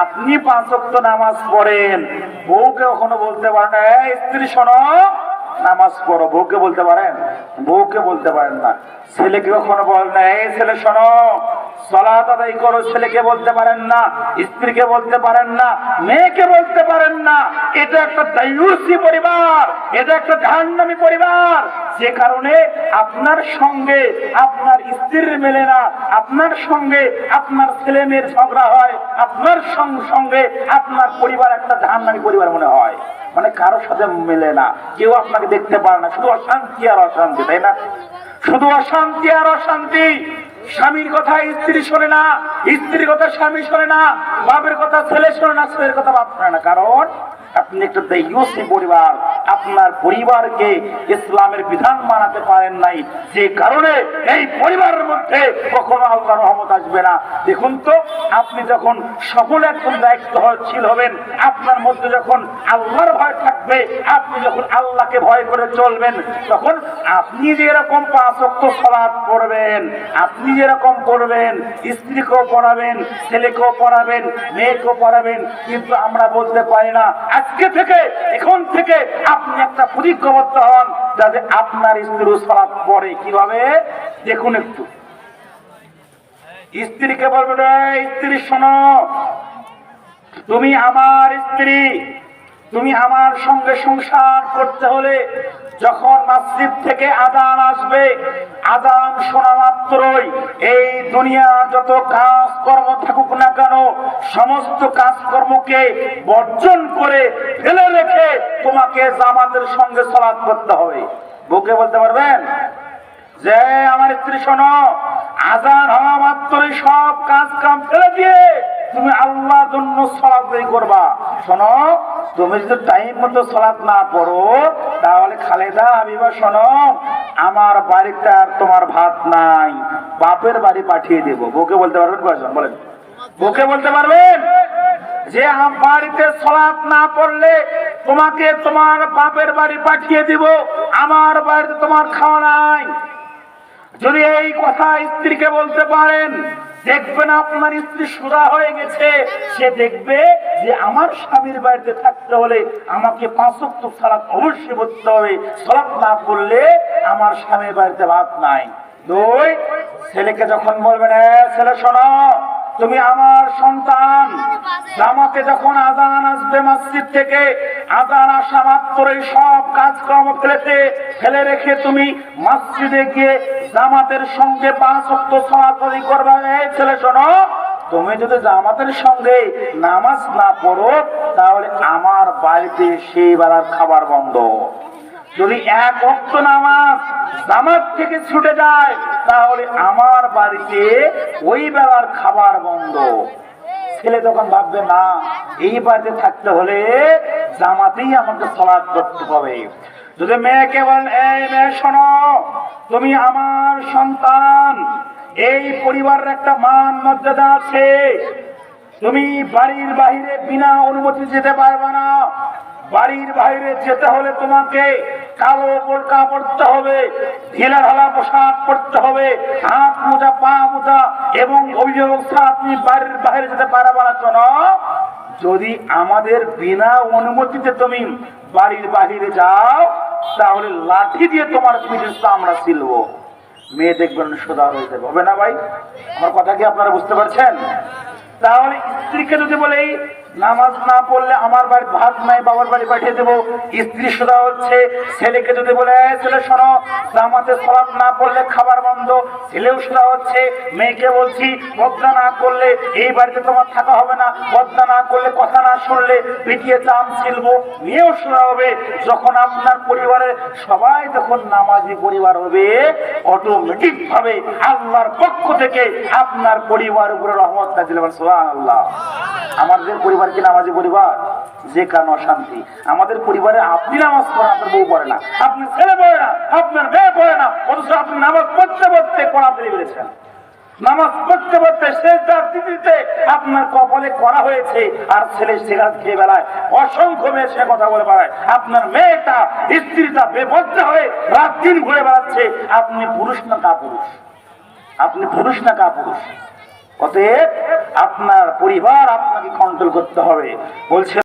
আপনি পাঁচ নামাজ পড়েন। বউকে কখনো বলতে পারেন স্ত্রী শোনো নামাজ পড়ো, বউকে বলতে পারেন? বউকে বলতে পারেন না। ছেলেকে কখনো বলেন না, এই ছেলে, শোনো, সলাত আদায় করো, ছেলেকে বলতে পারেন না, স্ত্রীকে বলতে পারেন না, মেয়েকে বলতে পারেন না। এটা একটা দায়ুসি পরিবার, এটা একটা জাহান্নামী পরিবার। যে কারণে আপনার সঙ্গে আপনার স্ত্রীর মেলে না, আপনার সঙ্গে আপনার ছেলে মেয়ের ঝগড়া হয়, আপনার সঙ্গে আপনার পরিবার একটা জাহান্নামী পরিবার মনে হয়। মানে কারোর সাথে মেলে না, কেউ আপনাকে দেখতে পারে না। শুধু অশান্তি আর অশান্তি তাই না? শুধু অশান্তি আর অশান্তি। স্বামীর কথা স্ত্রী শোনে না, স্ত্রীর কথা স্বামী শোনে না, বাপের কথা ছেলে শোনে না, ছেলের কথা বাপ শোনে না। কারণ আপনি একটা দেহসী পরিবার, আপনার পরিবারকে ইসলামের বিধান মানাতে পারেন নাই। যে কারণে এই পরিবারের মধ্যে কখনো আল্লাহ রহমত আসবে না। দেখুন তো, আপনি যখন সফল একজন দায়িত্বশীল হবেন, আপনার মধ্যে যখন আল্লাহর ভয় থাকবে, আপনি যখন আল্লাহকে ভয় করে চলবেন, তখন আপনি যেরকম পাঁচ অক্ট সলাদ পড়বেন, আপনি যেরকম পড়বেন, স্ত্রীকেও পড়াবেন, ছেলেকেও পড়াবেন, মেয়েকেও পড়াবেন, কিন্তু আমরা বলতে পারি না, আজকে থেকে, এখন থেকে আপনি একটা প্রতিজ্ঞাবদ্ধ হন যাতে আপনার স্ত্রী সলাদ পড়ে। কীভাবে? দেখুন একটু। স্ত্রীকে বলবেন স্ত্রী শোনো, তুমি আমার স্ত্রী। তুমি আমার সঙ্গে সংসার করতে হলে যখন মসজিদ থেকে আদান আসবে আদান শোনা মাত্রই এই দুনিয়া যত কাজ কর্ম থাকুক না কেন, সমস্ত কাজকর্মকে বর্জন করে ফেলে রেখে তোমাকে জামাতের সঙ্গে সলাৎ করতে হবে। বুকে বলতে পারবেন? যে আমার স্ত্রী শোনো, আজান হওয়া মাত্রই সব কাজ কাম ফেলে দিয়ে তুমি আল্লাহর জন্য সলাপ করবা। শোনো, তুমি যদি টাইম মতো সলাপ না পড়ো, তাহলে খালেদা আবিবা শোনো, আমার বাড়িতে আর তোমার ভাত নাই। বাপের বাড়ি পাঠিয়ে দেব। বউকে বলতে পারবেন কয়জন? বলেন। বউকে বলতে পারবেন? যে বাড়িতে সলাপ না পড়লে তোমাকে তোমার বাপের বাড়ি পাঠিয়ে দিব। আমার বাড়িতে তোমার খাওয়া নাই। যদি এই কথা স্ত্রীকে বলতে পারেন দেখবেন আপনার স্ত্রী সুরা হয়ে গেছে। সে দেখবে যে আমার স্বামীর বাড়িতে থাকতে হলে আমাকে পাঁচক্ত সালাত অবশ্যই করতে হবে। সালাত না করলে আমার স্বামীর বাড়িতে ভাত নাই। দুই, ছেলেকে যখন বলবেন হ্যাঁ ছেলে শোনো তুমি আমার সন্তান। জামাতে যখন আজান আসবে মসজিদ থেকে, আজান আসা মাত্রই সব কাজকর্ম ফেলেতে ফেলে রেখে তুমি মসজিদে গিয়ে জামাতের সঙ্গে পাঁচ অক্ট সমাধি করবে। ছেলে, শোনো, তুমি যদি জামাতের সঙ্গে নামাজ না পড়ো, তাহলে আমার বাড়িতে সেই বেলার খাবার বন্ধ। যদি এক অক্ত নামাজ জামাত থেকে ছুটে যায়, তাহলে আমার বাড়িতে ওই বেলার খাবার বন্ধ। ছেলে তখন ভাববে, না, এই বাড়িতে থাকতে হলে জামাতেই আমাকে সলাদ করতে হবে। যদি মেয়েকে বলেন, এই মেয়ে, শোনো, তুমি আমার সন্তান, এই পরিবারের একটা মান মর্যাদা আছে। তুমি বাড়ির বাইরে বিনা অনুমতি যেতে পারবে না। বাড়ির বাইরে যেতে হলে তোমাকে কালো বোরকা পড়তে হবে, ঢিলা ঢালা পোশাক পড়তে হবে, হাত মোজা, পা মোজা এবং অভিযোগ তুমি বাড়ির বাইরে যেতে পারবে না যদি আমাদের বিনা অনুমতিতে তুমি বাড়ির বাহিরে যাও, তাহলে লাঠি দিয়ে তোমার পিঠে আমরা ছিলবো। মেয়ে দেখবেন সোজা হয়ে যাবে। হবে না ভাই? আমার কথা কি আপনারা বুঝতে পারছেন? তাহলে স্ত্রীকে যদি বলে নামাজ না পড়লে আমার বাড়ি ভাত নাই, বাবার বাড়ি পাঠিয়ে দেবো। স্ত্রী সোজা হচ্ছে, ছেলেকে যদি বলে ছেলে, শোনো, জামাতে সলাপ না পড়লে খাবার বন্ধ। ছেলেও সোজা হচ্ছে, মেয়েকে বলছি, বদনা না করলে এই বাড়িতে তোমার থাকা হবে না, বদনা না করলে কথা না শুনলে পিটিয়ে চাম ছিলব। মেয়েও সোজা হবে, যখন আপনার পরিবারের সবাই যখন নামাজি পরিবার হবে অটোমেটিক ভাবে আল্লাহর পক্ষ থেকে আপনার পরিবার উপরে রহমত নাজিল আল্লাহ আমাদের পরিবার কি নামাজি পরিবার? যে কারণ অশান্তি। আমাদের পরিবারে আপনি নামাজ পড়েন আপনার বউ পড়ে না। আপনি ছেলে পড়ে না, আপনার মেয়ে পড়ে না, অথচ আপনি নামাজ পড়তে পড়তে করা দিয়ে বেড়েছেন নামাজ পড়তে পড়তে শেষ দাঁত আপনার কপালে করা হয়েছে, আর ছেলে সিগারেট খেয়ে বেলায় অসংখ্য মেয়ে সে কথা বলে বেড়ায়। আপনার মেয়েটা স্ত্রীটা বেপত্তা হয়ে রাত দিন ঘুরে বেড়াচ্ছে। আপনি পুরুষ না কা পুরুষ আপনি পুরুষ না কা পুরুষ অতএব আপনার পরিবার আপনাকে কন্ট্রোল করতে হবে। বলছে